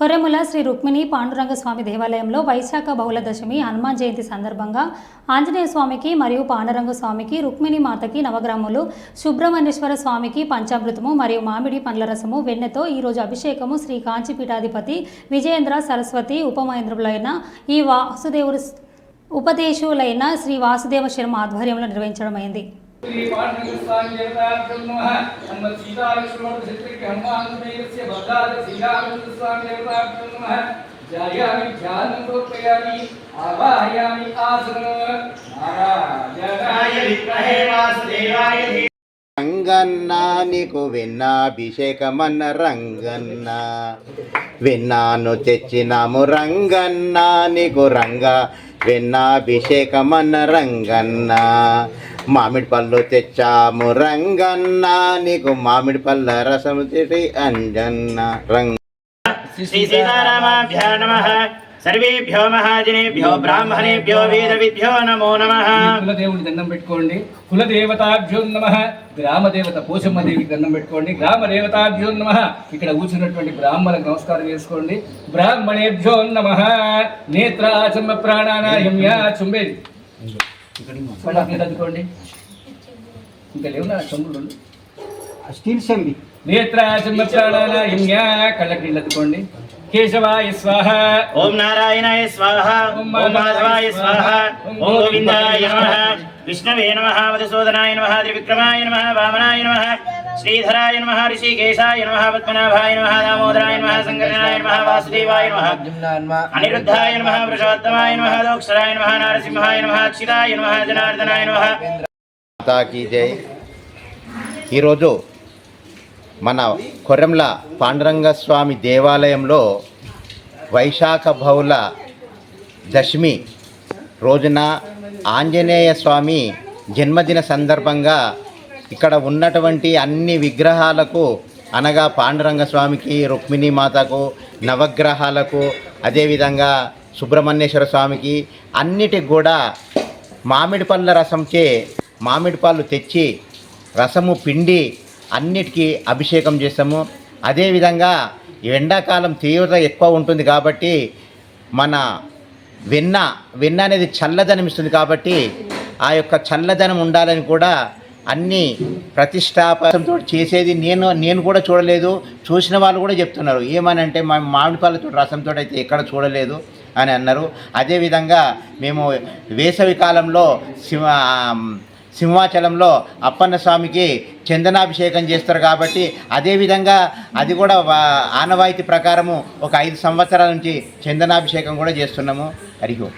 కొర్రెముల శ్రీ రుక్మిణి పాండురంగ స్వామి దేవాలయంలో వైశాఖ బహుళ దశమి హనుమాన్ జయంతి సందర్భంగా ఆంజనేయ స్వామికి మరియు పాండురంగ స్వామికి రుక్మిణి మాతకి నవగ్రాములు సుబ్రహ్మణ్యేశ్వర స్వామికి పంచామృతము మరియు మామిడి పండ్ల రసము వెన్నెతో ఈరోజు అభిషేకము శ్రీ కాంచీపీఠాధిపతి విజయేంద్ర సరస్వతి ఉపమహేంద్రులైన ఈ వాసుదేవుడు ఉపదేశులైన శ్రీ వాసుదేవ శర్మ ఆధ్వర్యంలో నిర్వహించడం అయింది శ్రీ పాండురంగ స్వామి దేవతాభ్యం నమః హనుమత్ సీతాలక్ష్మణ శత్రుకి హనుమానుమేయస్య భద్రాద శ్రీరామచంద్ర స్వామి దేవతాభ్యం నమః ధ్యాయామి ధ్యానం ప్రోక్షయామి ఆవాహయామి ఆసనం నారాయణాయ విద్మహే వాసుదేవాయ ధీమహి రంగన్న నీకు వెన్నాభిషేకమన్న రంగన్న. వెన్నాను తెచ్చినాము రంగన్న నీకు రంగ. వెన్నాభిషేకమన్న రంగన్న. మామిడి పళ్ళు తెచ్చాము రంగన్న. నీకు మామిడి పళ్ళ రసము తెటి అంజన్న. రంగ శ్రీ సీతారామాభ్యా నమ. సర్వేభ్యో మహాజనేభ్యో బ్రాహ్మణేభ్యో వేదవిభ్యో నమో నమ. కులదేవుడి దండం పెట్టుకోండి. కులదేవతాభ్యో నమ. గ్రామ దేవత పోషమ్మ దేవికి దండం పెట్టుకోండి. గ్రామ దేవతాభ్యో నమ. ఇక్కడ కూర్చున్నటువంటి బ్రాహ్మణులకు నమస్కారం చేసుకోండి. బ్రాహ్మణేభ్యో నమ. నేత్రాచమ్మ ప్రాణానాయమ్య చుంబేది ఇక్కడ ఇంకా లేవు నా చంబులు స్టీల్ కళ్ళకి నీళ్ళు అందుకోండి కేశవాయ స్వాహ. ఓం నారాయణాయ స్వాహ. ఓం మాధవాయ స్వాహ. ఓం గోవిందాయ నమ. విష్ణవే నమ. మధుసూదనాయ నమ. త్రివిక్రమాయ నమ. వామనాయ నమ. శ్రీధరాయ నమ ఋషికేశాయ నమ పద్మనాభాయ నమ దామోదరాయ నమ సంకర్షణాయ నమ వాసుదేవాయ నమ అనిరుద్ధాయ నమ వృషోత్తమాయ నమ దోక్షరాయ నమ నారసింహాయ నమ అక్షితాయ నమ జనార్దనాయ నమ. మాతాకి జై. ఈరోజు మన కొర్రెంల పాండురంగ స్వామి దేవాలయంలో వైశాఖ బహుళ దశమి రోజున ఆంజనేయ స్వామి జన్మదిన సందర్భంగా ఇక్కడ ఉన్నటువంటి అన్ని విగ్రహాలకు అనగా పాండురంగ స్వామికి రుక్మిణీ మాతకు నవగ్రహాలకు అదేవిధంగా సుబ్రహ్మణ్యేశ్వర స్వామికి అన్నిటికి కూడా మామిడి పళ్ళ రసంచే మామిడి పళ్ళు తెచ్చి రసము పిండి అన్నిటికీ అభిషేకం చేస్తాము. అదేవిధంగా ఎండాకాలం తీవ్రత ఎక్కువ ఉంటుంది కాబట్టి మన వెన్న వెన్న అనేది చల్లదనం ఇస్తుంది కాబట్టి ఆ యొక్క చల్లదనం ఉండాలని కూడా అన్ని ప్రతిష్టాపంతో చేసేది నేను నేను కూడా చూడలేదు. చూసిన వాళ్ళు కూడా చెప్తున్నారు. ఏమనంటే మా మామిడిపాలతో రసంతో అయితే ఎక్కడ చూడలేదు అని అన్నారు. అదేవిధంగా మేము వేసవి కాలంలో శివ సింహాచలంలో అప్పన్న స్వామికి చందనాభిషేకం చేస్తారు కాబట్టి అదేవిధంగా అది కూడా ఆనవాయితీ ప్రకారము ఒక ఐదు సంవత్సరాల నుంచి చందనాభిషేకం కూడా చేస్తున్నాము. హరిహో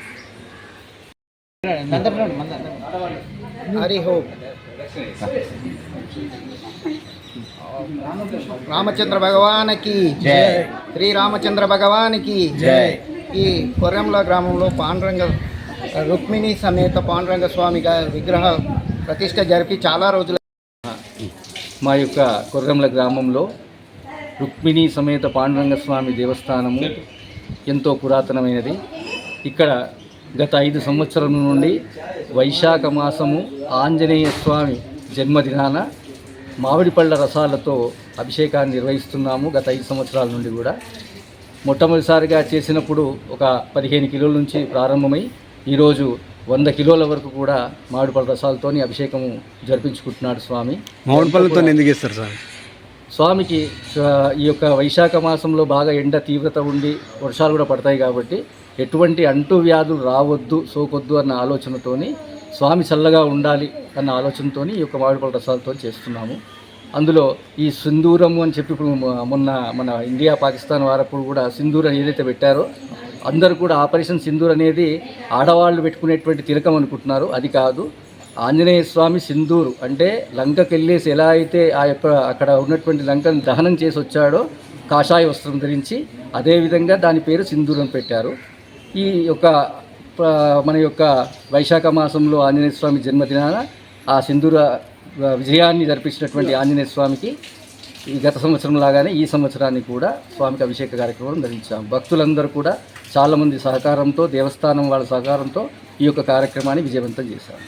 హరిహో రామచంద్ర భగవానికి జై. శ్రీ రామచంద్ర భగవానికి జై. ఈ కొర్రెంల గ్రామంలో పాండురంగ రుక్మిణి సమేత పాండురంగ స్వామి గారి విగ్రహ ప్రతిష్ట జరిపి చాలా రోజులు మా యొక్క కొర్రంల గ్రామంలో రుక్మిణి సమేత పాండురంగ స్వామి దేవస్థానము ఎంతో పురాతనమైనది ఇక్కడ గత ఐదు సంవత్సరం నుండి వైశాఖ మాసము ఆంజనేయ స్వామి జన్మదినాన మామిడి పళ్ళ రసాలతో అభిషేకాన్ని నిర్వహిస్తున్నాము గత ఐదు సంవత్సరాల నుండి కూడా. మొట్టమొదటిసారిగా చేసినప్పుడు ఒక పదిహేను కిలోల నుంచి ప్రారంభమై ఈరోజు వంద కిలోల వరకు కూడా మామిడిపళ్ళ రసాలతోని అభిషేకము జరిపించుకుంటున్నాడు స్వామి. మామిడి పళ్ళతో ఎందుకు ఇస్తారు సార్ స్వామికి ఈ యొక్క వైశాఖ మాసంలో బాగా ఎండ తీవ్రత ఉండి వర్షాలు కూడా పడతాయి కాబట్టి ఎటువంటి అంటు వ్యాధులు రావద్దు సోకొద్దు అన్న ఆలోచనతోని స్వామి చల్లగా ఉండాలి అన్న ఆలోచనతోని ఈ యొక్క మామిడిపళ్ళ రసాలతో చేస్తున్నాము. అందులో ఈ సింధూరము అని చెప్పి ఇప్పుడు మొన్న మన ఇండియా పాకిస్తాన్ వారప్పుడు కూడా సింధూరం ఏదైతే పెట్టారో అందరూ కూడా ఆపరేషన్ సింధూర్ అనేది ఆడవాళ్ళు పెట్టుకునేటువంటి తిలకం అనుకుంటున్నారు. అది కాదు ఆంజనేయ స్వామి సింధూరు అంటే లంకకి వెళ్ళేసి ఎలా అయితే ఆ యొక్క అక్కడ ఉన్నటువంటి లంకను దహనం చేసి వచ్చాడో కాషాయ వస్త్రం ధరించి అదేవిధంగా దాని పేరు సింధూరం పెట్టారు. ఈ యొక్క మన యొక్క వైశాఖ మాసంలో ఆంజనేయ స్వామి జన్మదినాన ఆ సింధూర విజయాన్ని జరిపించినటువంటి ఆంజనేయ స్వామికి ఈ గత సంవత్సరం లాగానే ఈ సంవత్సరాన్ని కూడా స్వామికి అభిషేక కార్యక్రమం ధరించాం భక్తులందరూ కూడా చాలామంది సహకారంతో దేవస్థానం వాళ్ళ సహకారంతో ఈ యొక్క కార్యక్రమాన్ని విజయవంతం చేశారు.